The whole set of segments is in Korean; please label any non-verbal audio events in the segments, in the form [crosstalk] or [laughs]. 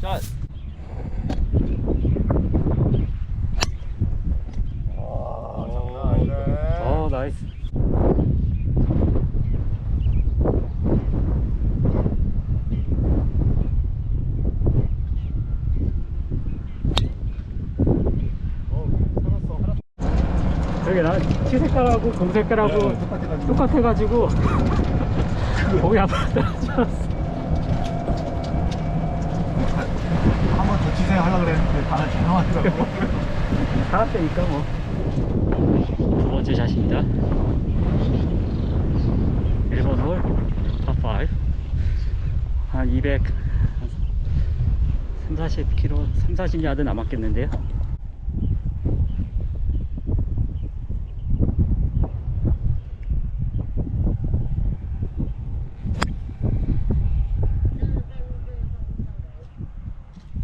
샷. 어 나이스. 저기 나는 티 색깔하고 금 색깔하고. 똑같아가지고 거기 한번 떨어졌어 한번더 치세요 하려고 그랬는데 다들 죄송하더라고. 살았다니까 [laughs] 뭐. 두 번째 샷입니다. 1번 홀, 파5. 한 200, 한 3, 40km, 3, 40야드 남았겠는데요.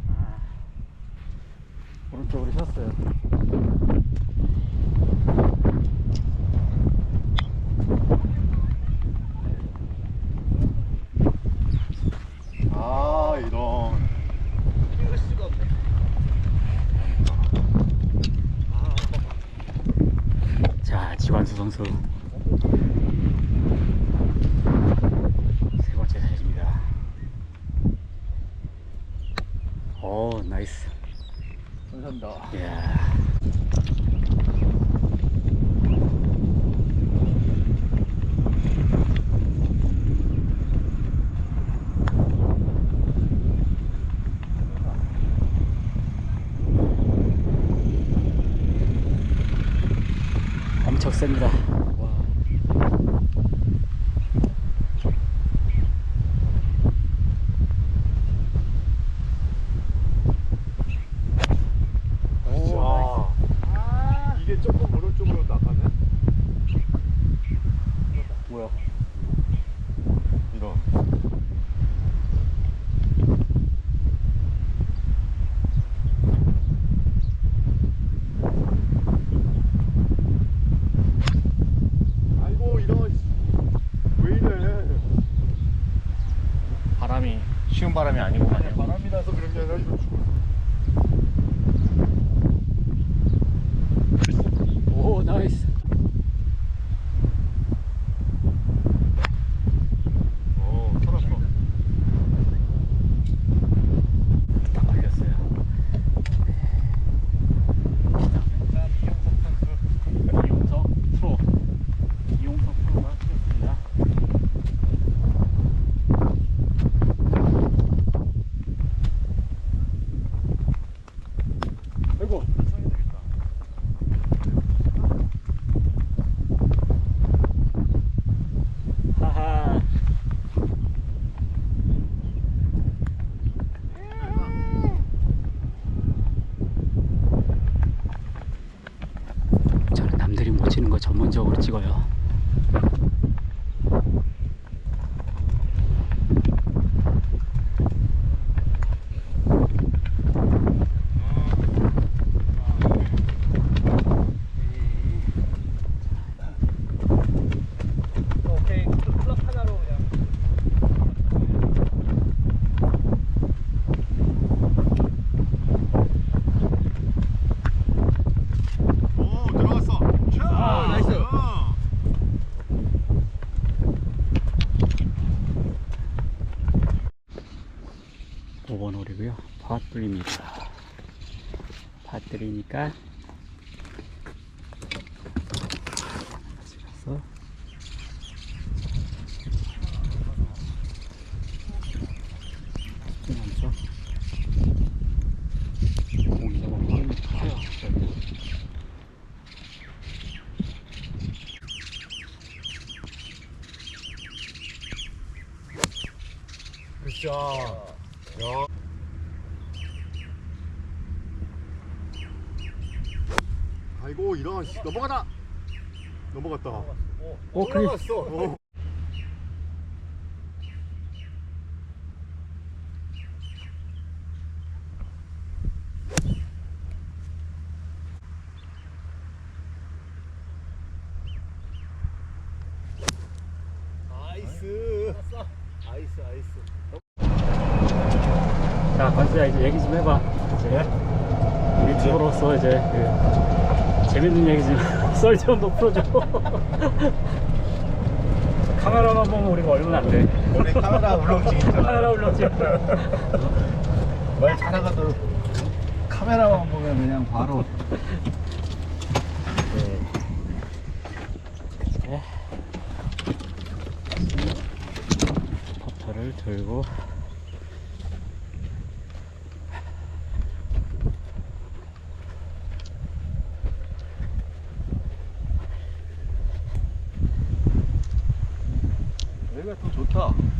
아, 오른쪽으로 쉬었어요. 아 이런. 자, 지관수 선수. 세 번째 사진입니다. 오, 나이스. 감사합니다. 이야. 엄청 셉니다. 와. 이게 조금 오른쪽으로 나가네. 뭐야? 이런. 아이고 이런. 왜 이래? 바람이 쉬운 바람이 아니구만요. 바람이 나서 그런 게 아니라 이거 죽어. 오, 나이스. 어, 살았어. 딱 걸렸어요. 이용석 프로. 이용석 프로가 뛰었습니다. 아이고. 하하. 저는 남들이 못 치는 거 전문적으로 찍어요. 오케이 클럽 하나로 그냥. 오, 들어갔어. 샷! 아, 나이스. 아. 오 5번 홀이고요. 밭들입니다. 밭들이니까 같이 가서 뛰면서 공이 너무 빠르게 커요. 저기. 굿샷. 야. 아이고 이런 씨, 넘어가다. 넘어갔다. 오, 그래. 어. 나이스. 아이스 아이스. 자, 관수야 이제 얘기 좀 해봐. 이제 예? 유튜버로서 이제 그 재밌는 얘기 좀 [laughs] 썰좀더 풀어줘. [laughs] 카메라만 보면 우리가 얼마나 안 돼. 우리 카메라 [laughs] 울렁증 있잖아. 카메라 올렸지. 말 잘하거든. 카메라만 보면 그냥 바로. 네. 이제 버터를 들고 여기가 더 좋다.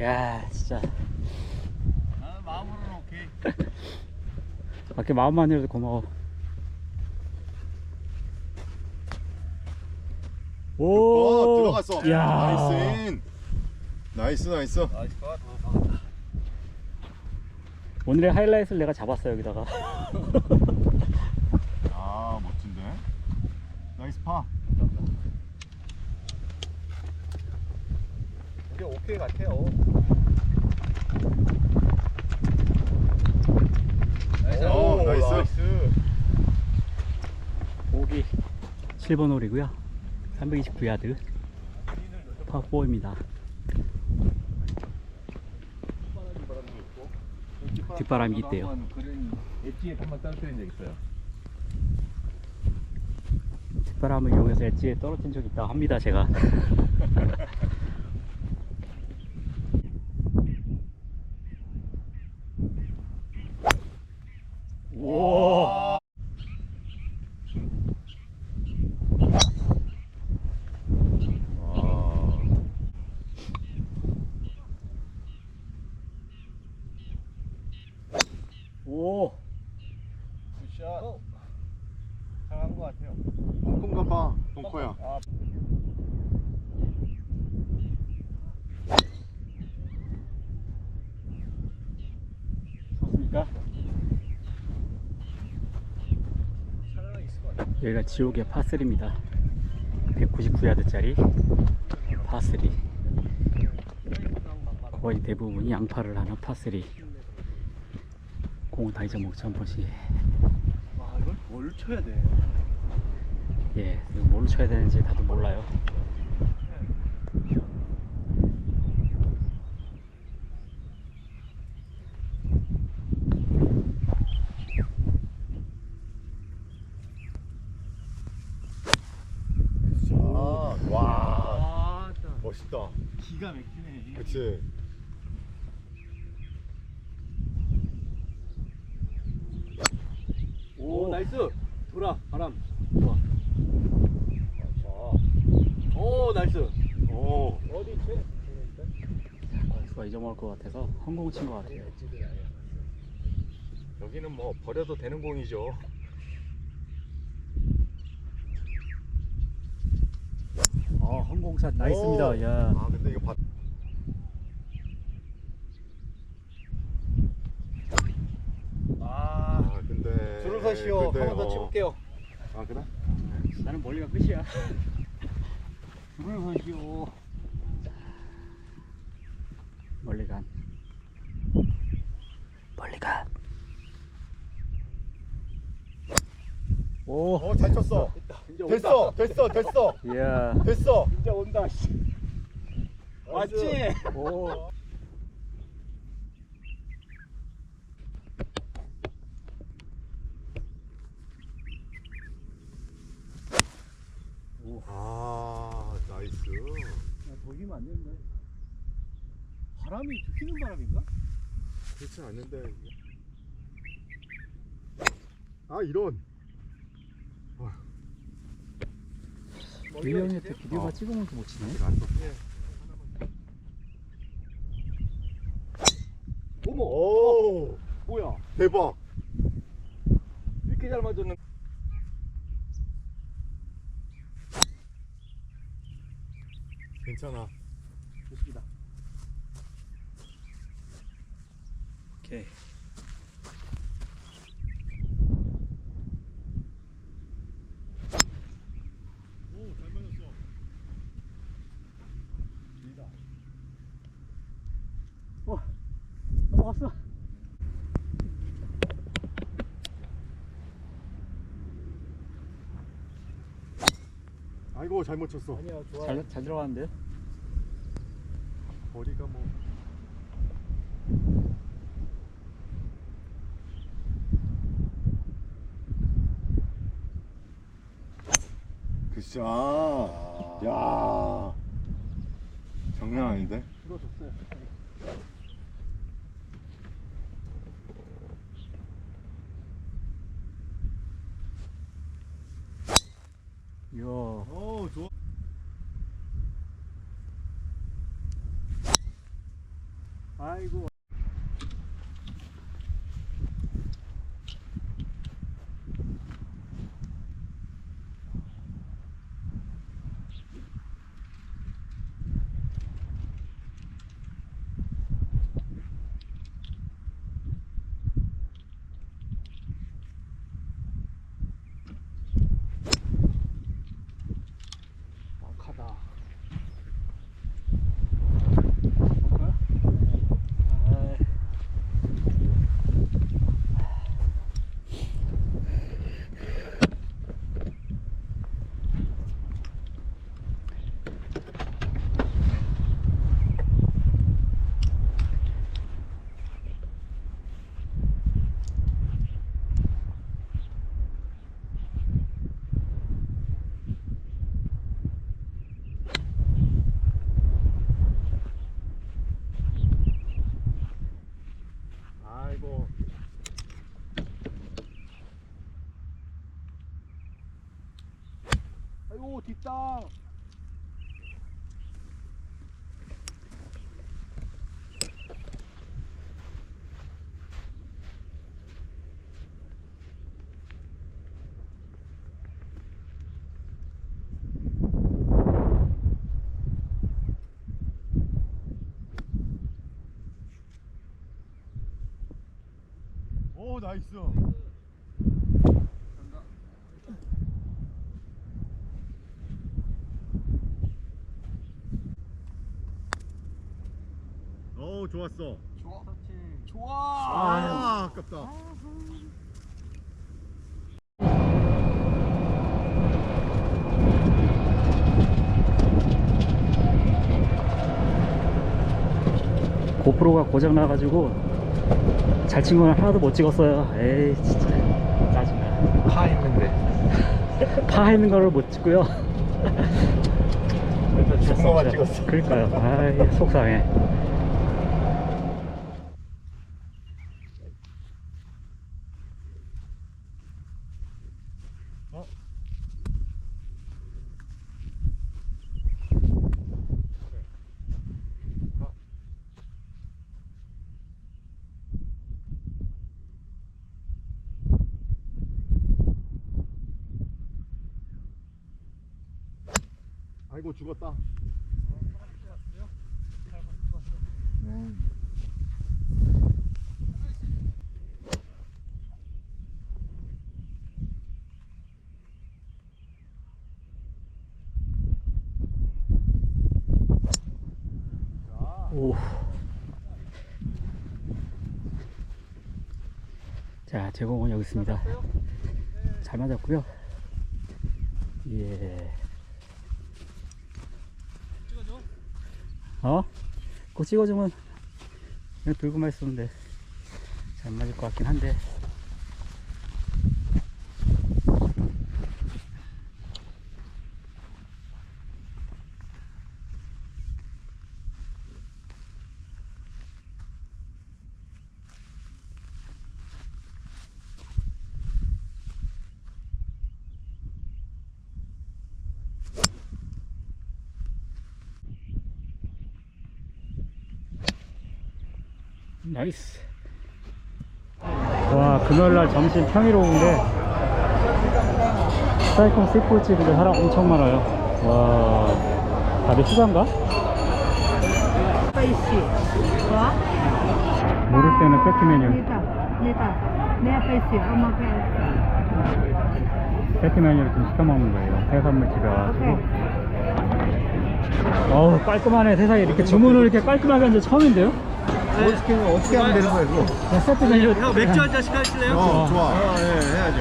야, 진짜. 나는 마음으로는 오케이. [laughs] 밖에 마음만 해도 고마워. 오, 오, 들어갔어. 야. 나이스 인. 나이스 나이스. 나이스 컷. 어, 오늘의 하이라이트를 내가 잡았어 여기다가. [laughs] 아 멋진데. 나이스 파. 이게 오케이 같아요. 오, 나이스. 오기 7번 홀이고요. 329야드 파4입니다. 뒷바람이 있대요. 그런 엣지에 한번 떨어뜨린 적 있어요. 뒷바람을 이용해서 엣지에 떨어진 적 있다 합니다 제가. [laughs] 오. 오. 굿샷. 잘한 것 같아요. 콩가 봐. 벙커야. 아, 좋습니까? 여기가 지옥의 파3입니다. 199야드짜리 파3. 거의 대부분이 양파를 하는 파3. 공을 다 잊어먹죠, 한 번씩. 와, 뭘 쳐야 돼? 예, 이거 뭘로 쳐야 되는지 다들 몰라요. 아, 와. 아, 딱 멋있다. 기가 막히네. 그치. 오 나이스. 돌아 바람. 좋아. 오 나이스. 오. 어디 채? 거기서 잊어먹을 것 같아서 헝공 친것 같아요. 여기는 뭐 버려도 되는 공이죠. 아, 헝공샷 나이스입니다. 오. 야. 아 근데 이거 봐. 아, 아 근데. 줄을 서시오. 근데, 한번더 어. 쳐볼게요. 아 그래? 나는 멀리가 끝이야. [laughs] 줄을 서시오. 멀리 간. 멀리 간. 오. 어 잘 쳤어. 이제 됐어 됐어 됐어 이야. 됐어. 이제 온다. 씨. 맞지? 오. 아 나이스. 보기면 안 되는데. 바람이 휘는 바람인가? 그렇진 않는데. 아 이런. 윌리엄한테 비디오가 찍어놓은 못 치네. 안 떴어. 어머 오 뭐야 대박 이렇게 잘 맞았는 괜찮아 좋습니다 오케이. 오잘 맞았어 어, 넘어갔어. 아이고 잘못 쳤어. 아니야 좋아 잘, 잘 들어갔는데? 거리가 뭐. 그샷 야. 장난 아닌데? 풀어줬어요 이야. 오 좋아 아이고 막하다. 아이고 오 나이스 오 좋았어 좋아 좋아 아 아깝다 고프로가 고장 나가지고 잘 친 건 하나도 못 찍었어요. 에이 진짜 짜증나. 파 있는데. [laughs] 파 있는 거를 못 찍고요. 중거만 찍었어. 그러니까요. 아이 속상해. 아이고 죽었다 오. 자, 제공은 여기 있습니다. 잘 맞았고요. 예. 찍어줘. 어? 그거 찍어주면 그냥 들고만 돼. 잘 맞을 것 같긴 한데. 나이스. 와, 금요일날 점심 평일오후인데, 사이콘 씨푸드집인데 사람 엄청 많아요. 와, 다들 휴가인가? Spicy. Có. 모를 때는 세트 메뉴. Mau cái. 세트 메뉴를 좀 시켜 먹는 거예요. 해산물 집에 와가지고. 어우, 깔끔하네. 세상에 이렇게 주문을 이렇게 깔끔하게 한 적 처음인데요? 어떻게, 어떻게 하면 되는 거야, 이거? 그냥 세트 메뉴. 형 맥주 한 잔씩 하실래요? 어, 좋아. 어, 예, 해야죠.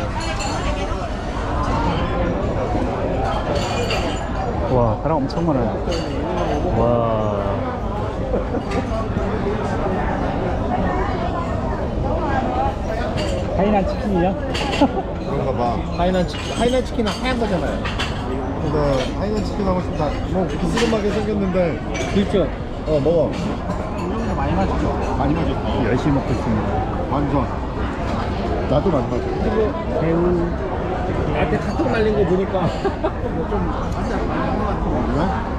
와, 사람 엄청 많아요. 와. [laughs] 하이난 치킨이야? 그런가 봐. 하이난 치킨, 하이난 치킨은 하얀 거잖아요. 근데 하이난 치킨 하고 싶다. 뭐 비스름하게 생겼는데. 그렇죠. 어, 먹어. 많이 마시죠. 많이 마셨어. 열심히 먹고 있습니다. 완전. 나도 많이 마셨어. 새우. 나한테 카톡 날린 거 보니까 그래?